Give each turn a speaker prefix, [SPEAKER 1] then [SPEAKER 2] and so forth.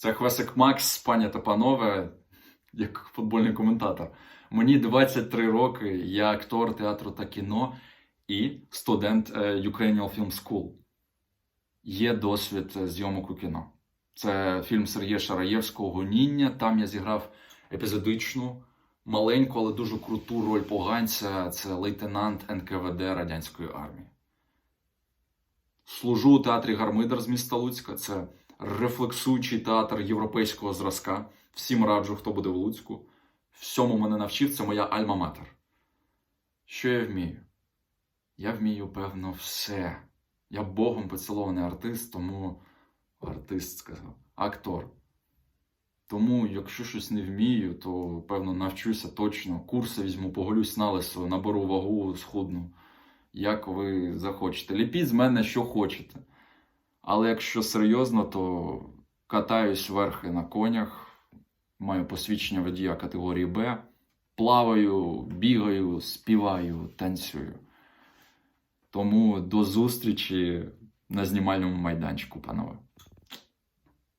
[SPEAKER 1] Це Хвесик Макс, пані та панове, як футбольний коментатор. Мені 23 роки, я актор театру та кіно і студент е, Ukrainian Film School. Є досвід е, зйомок у кіно. Це фільм Сергія Шараєвського Гоніння. Там я зіграв епізодичну, маленьку, але дуже круту роль поганця. Це лейтенант НКВД Радянської армії. Служу у театрі Гармидер з міста Луцька. Це рефлексуючий театр європейського зразка. Всім раджу, хто буде в Луцьку. Всьому мене навчив, це моя альма-матер. Що я вмію? Я вмію, певно, все. Я Богом поцілований артист, тому артист сказав, актор. Тому, якщо щось не вмію, то певно навчуся точно. Курси візьму, поголюсь на лесо, наберу вагу, схудну. Як ви захочете. Ліпіть з мене, що хочете. Але якщо серйозно, то катаюсь верхи на конях, маю посвідчення водія категорії Б, плаваю, бігаю, співаю, танцюю. Тому до зустрічі на знімальному майданчику, панове.